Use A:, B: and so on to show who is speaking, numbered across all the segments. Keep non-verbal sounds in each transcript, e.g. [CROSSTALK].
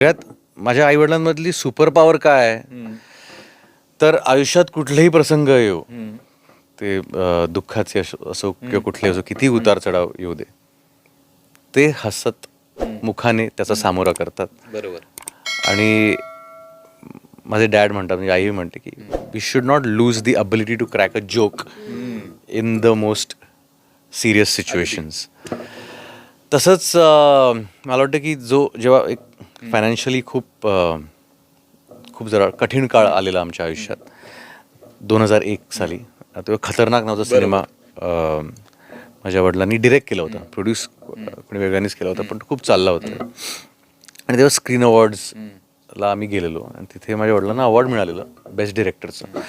A: सगळ्यात माझ्या आईवडिलांमधली super power काय आहे? तर आयुष्यात कुठलेही प्रसंग येऊ ते अं, दुःखाचे असो असो किंवा कुठले असो किती उतार चढाव येऊ दे. ते हसत मुखाने त्याचा सामोरा करतात.
B: बरोबर.
A: आणि माझे डॅड म्हणतात म्हणजे आई म्हणते की we should not lose the ability to crack a joke in the most serious situations तसंच अं, मला वाटतं की जो जेव्हा एक फायनान्शियली खूप खूप जरा कठीण काळ आलेला आमच्या आयुष्यात. दोन हजार एक साली. तेव्हा खतरनाक नावाचा सिनेमा. माझ्या वडिलांनी डिरेक्ट केला होता. प्रोड्यूस कोणी वेगळ्यानेच केला होता पण खूप चालला होता. आणि तेव्हा स्क्रीन अवॉर्ड्सला आम्ही गेलेलो. आणि तिथे माझ्या वडिलांना अवॉर्ड मिळालेलं बेस्ट डिरेक्टरचं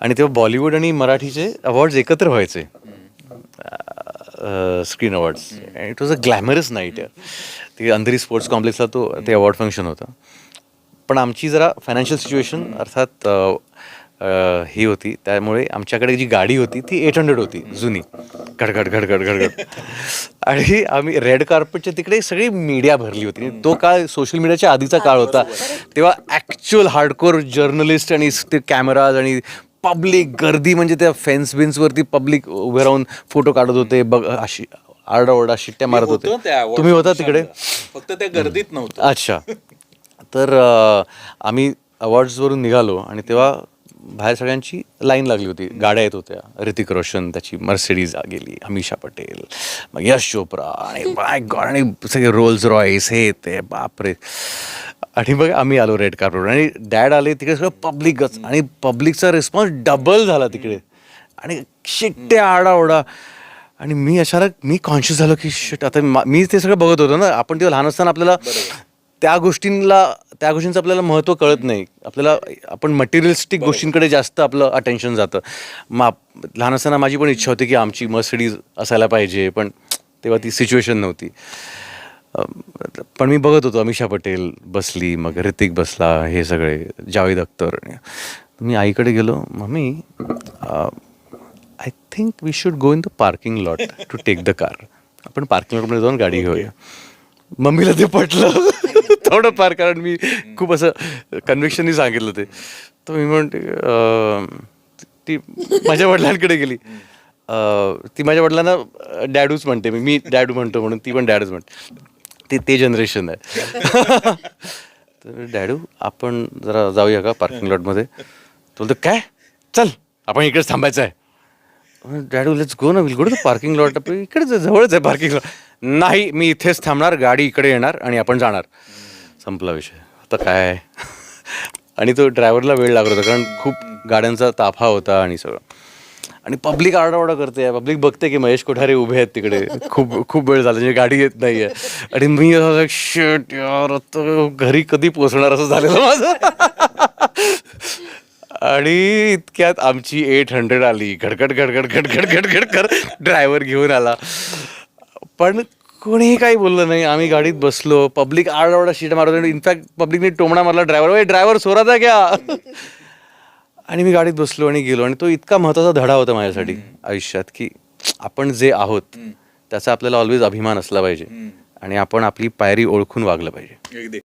A: आणि तेव्हा बॉलिवूड आणि मराठीचे अवॉर्ड्स एकत्र व्हायचे. Screen awards it was a glamorous night ते अंधेरी स्पोर्ट्स कॉम्प्लेक्सला तो ते अवॉर्ड फंक्शन होतं. पण आमची जरा फायनान्शियल सिच्युएशन अर्थात अ, अ, ही होती. त्यामुळे आमच्याकडे जी गाडी होती ती एट हंड्रेड होती जुनी. घडघड घडघड घडघड. [LAUGHS] आणि आम्ही रेड कार्पेटच्या तिकडे सगळी मीडिया भरली होती. तो काळ सोशल मीडियाच्या आधीचा काळ होता. तेव्हा ॲक्च्युअल हार्डकोर जर्नलिस्ट आणि ते कॅमेराज आणि पब्लिक गर्दी म्हणजे त्या फेन्स बिन्सवरती पब्लिक उभे राहून फोटो काढत होते बघ अशी आरडाओरडा शिट्ट्या मारत
B: होतो.
A: तुम्ही होता तिकडे.
B: फक्त त्या गर्दीत नव्हतं.
A: अच्छा. तर आम्ही अवॉर्ड्सवरून निघालो आणि तेव्हा बाहेर सगळ्यांची लाईन लागली होती. गाड्या येत होत्या. ऋतिक रोशन त्याची मर्सिडीज गेली अमिषा पटेल मग यश चोप्रा आणि बाय गॉड आणि सगळे रोल्स रॉईस हे ते बापरे. आणि मग आम्ही आलो रेड कार्पेट आणि डॅड आले तिकडे सगळं पब्लिकच आणि पब्लिकचा रिस्पॉन्स डबल झाला तिकडे. आणि शिट्ट्या आडाओडा आणि मी अचानक मी कॉन्शियस झालो की शिट आता मा- मी ते सगळं बघत होतो ना. आपण तेव्हा लहान असताना आपल्याला त्या गोष्टींना त्या गोष्टींचं आपल्याला महत्त्व कळत नाही. आपल्याला आपण मटेरियलिस्टिक गोष्टींकडे जास्त आपलं अटेन्शन जातं. आप- लहान असताना माझी पण इच्छा होती की आमची मर्सिडीज असायला पाहिजे पण तेव्हा ती सिच्युएशन नव्हती. पण मी बघत होतो अमिषा पटेल बसली मग ऋतिक बसला हे सगळे जावेद अख्तर. मी आईकडे गेलो mummy I think we should go in the parking lot to take the car आपण पार्किंग लॉटमध्ये जाऊन गाडी घेऊया. मम्मीला ते पटलं. [LAUGHS] थोडं फार कारण मी खूप असं कन्व्हिक्शननी सांगितलं ते. तर मी म्हणते ती माझ्या वडिलांकडे गेली. ती माझ्या वडिलांना डॅडूच म्हणते मी. मी डॅडू म्हणतो म्हणून ती पण डॅडूच म्हणते. ते ते जनरेशन आहे. [LAUGHS] तर डॅडू आपण जरा जाऊया का पार्किंग लॉटमध्ये तो बोलतो काय? चल आपण इकडेच थांबायचं आहे. डॅडू लेट्स गो ना we'll go to the parking lot इकडेच जवळच आहे पार्किंग लॉट नाही मी इथेच थांबणार गाडी इकडे येणार आणि आपण जाणार. संपला विषय. आता काय? [LAUGHS] आणि तो ड्रायव्हरला वेळ लागत होता कारण खूप गाड्यांचा ताफा होता आणि सगळं. आणि पब्लिक आरडाओरडा करते पब्लिक बघते की महेश कोठारे उभे आहेत तिकडे. खूप खूप वेळ झाला. म्हणजे गाडी येत नाही आहे आणि मी शेट यार आता घरी कधी पोहोचणार? असं झालेलं माझं. आणि इतक्यात आमची एट हंड्रेड आली. घडघड घडघड घडघड घडघड कर ड्रायव्हर घेऊन आला. पण कोणीही काही बोललं नाही. आम्ही गाडीत बसलो. पब्लिक आरडाओरडा शीट मारत इनफॅक्ट पब्लिकने टोमणा मारला ड्रायव्हर ड्रायव्हर सोराचा घ्या आणि मी गाडीत बसलो आणि गेलो आणि तो इतका महत्त्वाचा धडा होता माझ्यासाठी आयुष्यात की आपण जे आहोत त्याचा आपल्याला ऑलवेज अभिमान असला पाहिजे. आणि आपण आपली पायरी ओळखून वागलं पाहिजे.